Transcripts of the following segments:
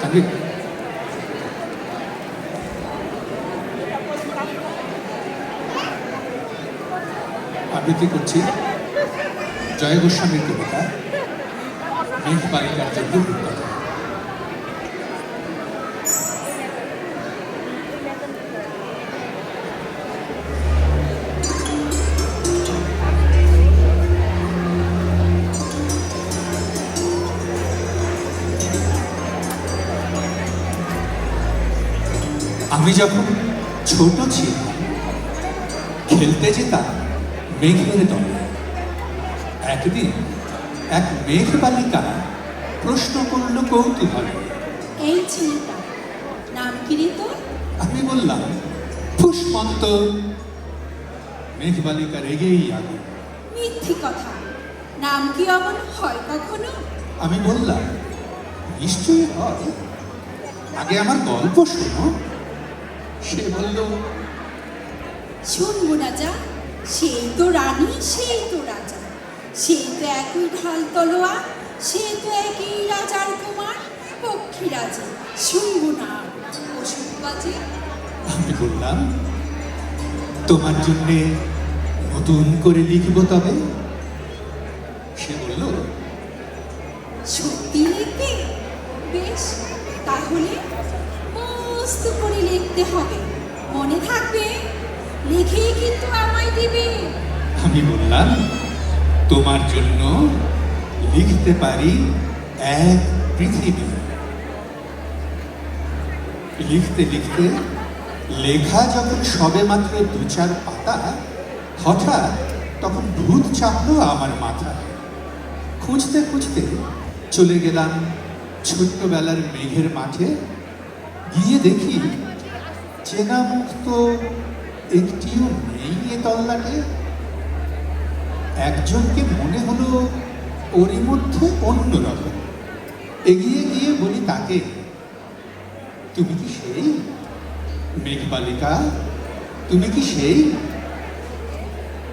তানভীর আবৃত্তি করছি জয় গোস্বামীর কবিতা মেঘ বালিকার জন্য আমি যখন ছোট ছিলাম খেলতে যেতাম মেঘের দলে। একদিন এক মেঘ বালিকা প্রশ্ন করল কৌতূহলে। এই নাম কি আমি বললাম পুষ্পন্ত। মেঘ বালিকা রেগেই আগুন মিথ্যে কথা। নাম কি অমন হয় কখনো? আমি বললাম নিশ্চয়ই হয়। আগে আমার গল্প শোনো। সে বলল শুনব যা সেই তো রানী সেই তো রাজা। সেই তো একই ঢাল তলোয়া সে তো একই রাজার কুমার পক্ষী রাজা। শুনব না ওষুধ বাজে আমি বললাম তোমার জন্যে নতুন করে লিখব তবে? সে বলল সত্যি লিখবে? বেশ তাহলে মস্ত করে লিখতে হবে। মনে থাকবে, লিখেই কিন্তু আমায় দিবে। আমি বললাম, তোমার জন্য লিখতে পারি এক পৃথিবী। লিখতে লিখতে লেখা যখন সবে মাত্র দু চার পাতা, হঠাৎ তখন ভূত চাপলো আমার মাথায়। খুঁজতে খুঁজতে চলে গেলাম ছোট্টবেলার মেঘের মাঠে গিয়ে দেখি চেনা মুখ তো একটিও নেই এ তল্লাটে। একজনকে মনে হলো ওরই মধ্যে অন্যরকম। এগিয়ে গিয়ে বলি তাকে তুমি কি সেই? মেঘবালিকা? তুমি কি সেই?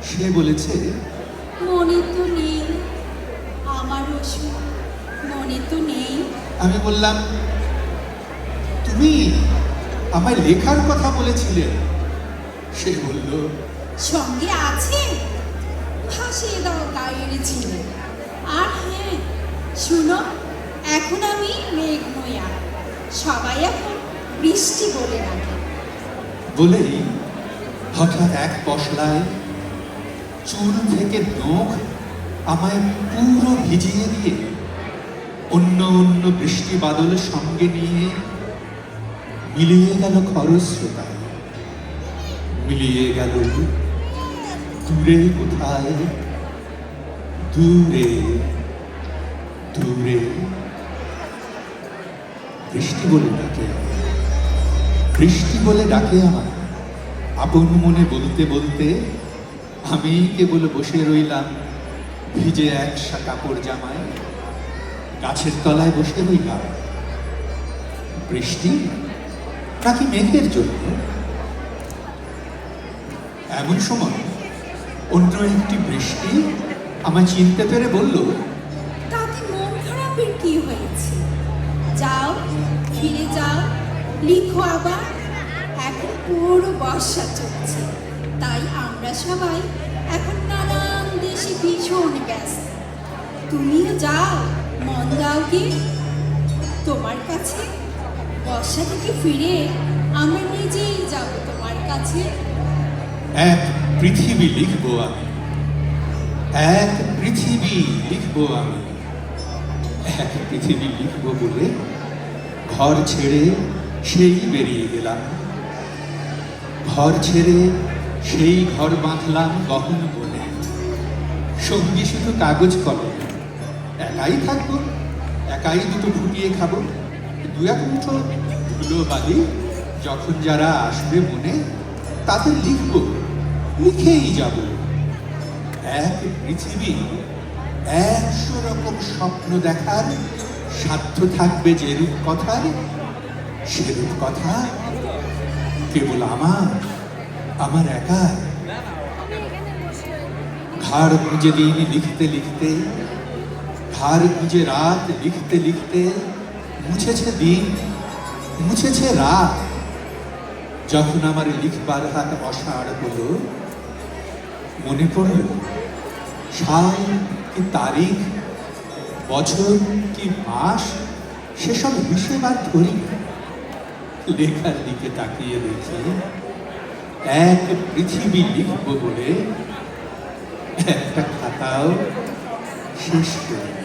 সে বলেছে মনে তো নেই আমার মনে তো নেই। আমি বললাম তুমি আমায় লেখার কথা বলেছিলে। সে বলল সঙ্গে আছে? ভাসিয়ে দাও গায়ের ঝিলে। আর হ্যাঁ শুনো এখন আমি মেঘ নই সবাই এখন বৃষ্টি বলে রাখে বলেই হঠাৎ এক পশলায় চুল থেকে নখ আমায় পুরো ভিজিয়ে দিয়ে অন্য অন্য বৃষ্টি বাদল সঙ্গে নিয়ে মিলিয়ে গেল খরস্রোতায় মিলিয়ে গেল দূরে কোথায়? দূরে। দূরে। বৃষ্টি বলে ডাকে। বৃষ্টি বলে ডাকে আমার আপন মনে বলতে বলতে আমি কেবল বসে রইলাম, ভিজে একসা কাপড় জামায়। গাছের তলায় বসে রইলাম। বৃষ্টি নাকি মেঘের জন্য এমন সময় অন্য একটি বৃষ্টি আমায় চিনতে পেরে বলল, তাতে মন খারাপের কি হয়েছে? যাও, ফিরে যাও, লিখো আবার। এখন পুরো বর্ষা চলছে, তাই আমরা সবাই এখন নানান দেশে ভীষণ ব্যস্ত। তুমিও যাও, মন দাও কি? তোমার কাছে বর্ষা থেকে ফিরে আমরা নিজেই যাব তোমার কাছে। এক পৃথিবী লিখব আমি। এক পৃথিবী লিখব আমি। এক পৃথিবী লিখব বলে ঘর ছেড়ে সেই বেরিয়ে গেলাম। ঘর ছেড়ে সেই ঘর বাঁধলাম গহন বলে। সঙ্গী শুধু কাগজ কলম। একাই থাকব, একাই দুটো ফুটিয়ে খাব। দু এক মুঠো ধুলো যখন যারা আসবে মনে, তাদের লিখব, লিখেই যাব। এক পৃথিবী, একশো রকম স্বপ্ন দেখার সাধ্য থাকবে যেরূপ কথার সেরূপ কথা কেবল আমার আমার একা ঘাড় খুঁজে দিন লিখতে লিখতে, ঘাড় গুঁজে রাত লিখতে লিখতে মুছেছে দিন, মুছেছে রাত। যখন আমার লিখবার হাত অসাড় হলো, মনে পড়ল, সাল কি তারিখ, বছর কি মাস, সেসব হিসেব আর ধরি লেখার দিকে তাকিয়ে দেখি, এক পৃথিবী লিখব বলে একটা খাতাও শেষ করিনি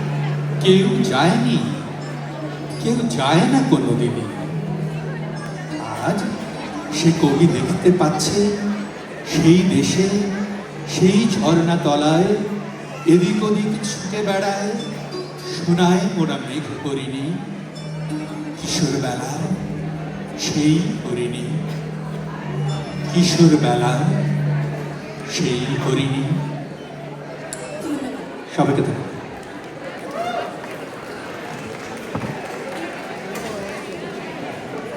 কেউ যায়নি, কেউ যায় না কোনোদিনই। আজ সে কবি দেখতে পাচ্ছে, সেই দেশে, সেই ঝর্ণা তলায়, এদিক ওদিক ছুটে বেড়ায় শোনায় মোরা মেঘ করিনি, কিশোর বেলা সেই করিনি কিশোর বেলা সেই করিনি সবাইকে ধন্যবাদ।